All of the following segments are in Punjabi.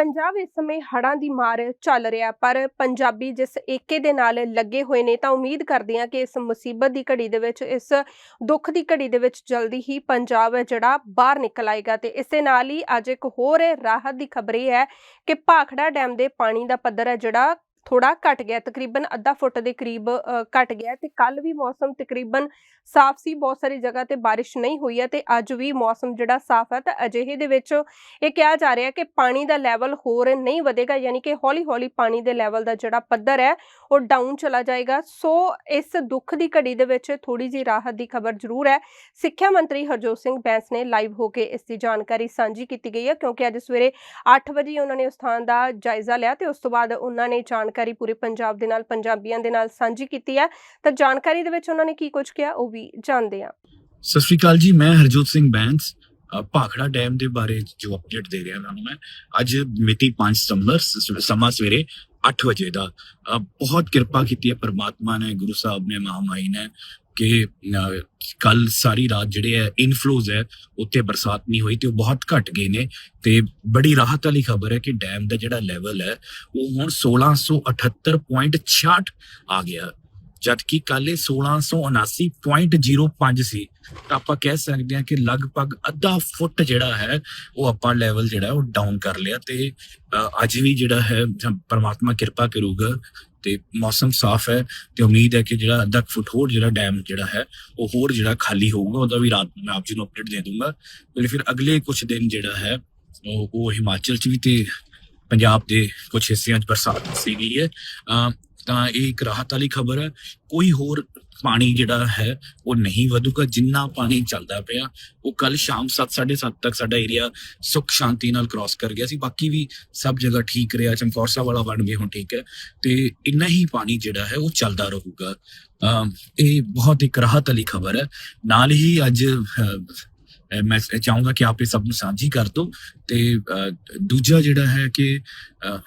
ਪੰਜਾਬ ਇਸ ਸਮੇਂ ਹੜ੍ਹਾਂ ਦੀ ਮਾਰ ਚੱਲ ਰਿਹਾ, ਪਰ ਪੰਜਾਬੀ ਜਿਸ ਏਕੇ ਦੇ ਨਾਲ ਲੱਗੇ ਹੋਏ ਨੇ ਤਾਂ ਉਮੀਦ ਕਰਦੇ ਹਾਂ ਕਿ ਇਸ ਮੁਸੀਬਤ ਦੀ ਘੜੀ ਦੇ ਵਿੱਚ, ਇਸ ਦੁੱਖ ਦੀ ਘੜੀ ਦੇ ਵਿੱਚ ਜਲਦੀ ਹੀ ਪੰਜਾਬ ਹੈ ਜਿਹੜਾ ਬਾਹਰ ਨਿਕਲ ਆਏਗਾ ਤੇ ਇਸੇ ਨਾਲ ਹੀ ਅੱਜ ਇੱਕ ਹੋਰ ਰਾਹਤ ਦੀ ਖਬਰ ਇਹ ਹੈ ਕਿ ਭਾਖੜਾ ਡੈਮ ਦੇ ਪਾਣੀ ਦਾ ਪੱਧਰ ਹੈ ਜਿਹੜਾ ਥੋੜਾ ਘਟ ਗਿਆ ਤਕਰੀਬਨ ਅੱਧਾ ਫੁੱਟ ਦੇ ਕਰੀਬ ਅ, ਘਟ ਗਿਆ ਤੇ ਕੱਲ ਵੀ ਮੌਸਮ ਤਕਰੀਬਨ ਸਾਫ਼ ਸੀ ਬਹੁਤ ਸਾਰੀ ਜਗ੍ਹਾ ਤੇ ਬਾਰਿਸ਼ ਨਹੀਂ ਹੋਈ ਹੈ ਤੇ ਅੱਜ ਵੀ ਮੌਸਮ ਜਿਹੜਾ ਸਾਫ਼ ਹੈ ਤਾਂ ਅਜਿਹੇ ਦੇ ਵਿੱਚ ਇਹ ਕਿਹਾ ਜਾ ਰਿਹਾ ਕਿ ਪਾਣੀ ਦਾ ਲੈਵਲ ਹੋਰ ਨਹੀਂ ਵਧੇਗਾ ਯਾਨੀ ਕਿ ਹੌਲੀ-ਹੌਲੀ ਪਾਣੀ ਦੇ ਲੈਵਲ ਦਾ ਜਿਹੜਾ ਪੱਧਰ ਹੈ ਉਹ ਡਾਊਨ ਚਲਾ ਜਾਏਗਾ। ਸੋ ਇਸ ਦੁੱਖ ਦੀ ਘੜੀ ਦੇ ਵਿੱਚ ਥੋੜੀ ਜਿਹੀ ਰਾਹਤ ਦੀ ਖਬਰ ਜ਼ਰੂਰ ਹੈ। ਸਿੱਖਿਆ ਮੰਤਰੀ ਹਰਜੋਤ ਸਿੰਘ ਬੈਂਸ ਨੇ ਲਾਈਵ ਹੋ ਕੇ ਇਸ ਦੀ ਜਾਣਕਾਰੀ ਸਾਂਝੀ ਕੀਤੀ ਗਈ ਹੈ ਕਿਉਂਕਿ ਅੱਜ ਸਵੇਰੇ 8 ਵਜੇ ਉਹਨਾਂ ਨੇ ਉਸ ਥਾਂ ਦਾ ਜਾਇਜ਼ਾ ਲਿਆ ਤੇ ਉਸ ਤੋਂ ਬਾਅਦ ਉਹਨਾਂ ਨੇ ਜਾਣਕਾਰੀ ਪੂਰੇ ਪੰਜਾਬ ਦੇ ਨਾਲ, ਪੰਜਾਬੀਆਂ ਦੇ ਨਾਲ ਸਾਂਝੀ ਕੀਤੀ ਹੈ। ਤਾਂ ਜਾਣਕਾਰੀ ਦੇ ਵਿੱਚ ਉਹਨਾਂ ਨੇ ਕੀ ਕੁਝ ਕਿਹਾ, ਉਹ ਵੀ ਜਾਣਦੇ ਹਾਂ। ਸਤਿ ਸ਼੍ਰੀ ਅਕਾਲ ਜੀ, ਮੈਂ ਹਰਜੋਤ ਸਿੰਘ ਬੈਂਸ ਭਾਖੜਾ ਡੈਮ ਦੇ ਬਾਰੇ ਜੋ ਅਪਡੇਟ ਦੇ ਰਿਹਾ ਤੁਹਾਨੂੰ ਮੈਂ, ਅੱਜ ਮਿਤੀ 5 ਸਤੰਬਰ ਸਮਾਂ ਸਵੇਰੇ 8 ਵਜੇ ਦਾ। ਬਹੁਤ ਕਿਰਪਾ ਕੀਤੀ ਹੈ, ਪਰਮਾਤਮਾ ਨੇ, ਗੁਰੂ ਸਾਹਿਬ ਨੇ ਮਹਾਮਾਈ ਨੇ ਕਿ ਕੱਲ ਸਾਰੀ ਰਾਤ ਜਿਹੜੇ ਹੈ ਇਨਫਲੋਜ਼ ਹੈ ਉੱਤੇ ਬਰਸਾਤ ਨਹੀਂ ਹੋਈ ਤੇ ਉਹ ਬਹੁਤ ਘਟ ਗਏ ਨੇ ਤੇ ਬੜੀ ਰਾਹਤ ਵਾਲੀ ਖਬਰ ਹੈ ਕਿ ਡੈਮ ਦਾ ਜਿਹੜਾ ਲੈਵਲ ਹੈ, ਉਹ ਹੁਣ 1678.66 ਆ ਗਿਆ। ਜਦ ਕਿ ਕੱਲ ਇਹ 1679.05 ਸੀ ਤਾਂ ਆਪਾਂ ਕਹਿ ਸਕਦੇ ਹਾਂ ਕਿ ਲਗਭਗ ਅੱਧਾ ਫੁੱਟ ਜਿਹੜਾ ਹੈ ਉਹ ਆਪਾਂ ਲੈਵਲ ਜਿਹੜਾ ਉਹ ਡਾਊਨ ਕਰ ਲਿਆ ਤੇ ਅੱਜ ਵੀ ਜਿਹੜਾ ਹੈ ਪਰਮਾਤਮਾ ਕਿਰਪਾ ਕਰੂਗਾ ਤੇ ਮੌਸਮ ਸਾਫ਼ ਹੈ ਤੇ ਉਮੀਦ ਹੈ ਕਿ ਜਿਹੜਾ ਅੱਧਾ ਕੁ ਫੁੱਟ ਹੋਰ ਜਿਹੜਾ ਡੈਮ ਜਿਹੜਾ ਹੈ ਉਹ ਹੋਰ ਜਿਹੜਾ ਖਾਲੀ ਹੋਊਗਾ ਉਹਦਾ ਵੀ ਰਾਤ ਨੂੰ ਮੈਂ ਆਪ ਜੀ ਨੂੰ ਅਪਡੇਟ ਦੇ ਦੂੰਗਾ। ਤੇ ਫਿਰ ਅਗਲੇ ਕੁਝ ਦਿਨ ਜਿਹੜਾ ਹੈ ਉਹ ਉਹ ਹਿਮਾਚਲ ਚ ਵੀ ਤੇ ਪੰਜਾਬ ਦੇ ਕੁਝ ਹਿੱਸਿਆਂ 'ਚ ਬਰਸਾਤ ਸੀ ਗਈ ਹੈ। ਅ, ਤਾਂ ਇਹ ਇੱਕ ਰਾਹਤ ਵਾਲੀ ਖਬਰ ਹੈ। ਕੋਈ ਹੋਰ ਪਾਣੀ ਜਿਹੜਾ ਹੈ ਉਹ ਨਹੀਂ ਵਧੂਗਾ। ਜਿੰਨਾ ਪਾਣੀ ਚੱਲਦਾ ਪਿਆ ਉਹ ਕੱਲ ਸ਼ਾਮ 7:30 ਤੱਕ ਸਾਡਾ ਏਰੀਆ ਸੁੱਖ ਸ਼ਾਂਤੀ ਨਾਲ ਕ੍ਰਾਸ ਕਰ ਗਿਆ ਸੀ। ਬਾਕੀ ਵੀ ਸਭ ਜਗ੍ਹਾ ਠੀਕ ਰਿਹਾ। ਚਮਕੌਰ ਸਾਹਿਬ ਵਾਲਾ ਬਣ ਗਿਆ ਹੁਣ ਠੀਕ ਹੈ। ਤੇ ਇੰਨਾ ਹੀ ਪਾਣੀ ਜਿਹੜਾ ਹੈ ਉਹ ਚੱਲਦਾ ਰਹੂਗਾ। ਅਮ ਇਹ ਬਹੁਤ ਇੱਕ ਰਾਹਤ ਵਾਲੀ ਖਬਰ ਹੈ। ਨਾਲ ਹੀ ਅੱਜ ਅਹ, ਮੈਂ ਚਾਹੂੰਗਾ ਕਿ ਆਪ ਇਹ ਸਭ ਨੂੰ ਸਾਂਝੀ ਕਰ ਦਿਓ। ਤੇ ਅਹ, ਦੂਜਾ ਜਿਹੜਾ ਹੈ ਕਿ ਅਹ,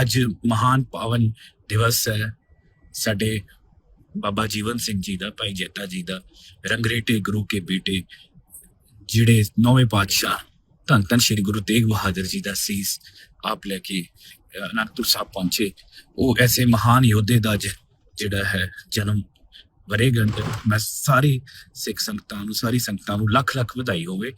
ਅੱਜ ਮਹਾਨ ਪਾਵਨ ਦਿਵਸ ਹੈ। ਸਾਡੇ ਬਾਬਾ ਜੀਵਨ ਸਿੰਘ ਜੀ ਦਾ, ਭਾਈ ਜੇਤਾ ਜੀ ਦਾ, ਰੰਗਰੇਟੇ ਗੁਰੂ ਕੇ ਬੇਟੇ, ਜਿਹੜੇ ਨੌਵੇਂ ਪਾਤਸ਼ਾਹ ਧੰਨ ਧੰਨ ਸ਼੍ਰੀ ਗੁਰੂ ਤੇਗ ਬਹਾਦਰ ਜੀ ਦਾ ਸੀਸ ਆਪ ਲੈ ਕੇ ਅਨੰਦਪੁਰ ਸਾਹਿਬ ਪਹੁੰਚੇ। ਉਹ ਐਸੇ ਮਹਾਨ ਯੋਧੇ ਦਾ ਜ- ਜਿਹੜਾ ਹੈ, ਜਨਮ ਵਰੇਗੰਢ ਮੈਂ ਸਾਰੀ ਸਿੱਖ ਸੰਗਤਾਂ ਨੂੰ, ਸਾਰੀ ਸੰਗਤਾਂ ਨੂੰ ਲੱਖ ਲੱਖ ਵਧਾਈ ਹੋਵੇ।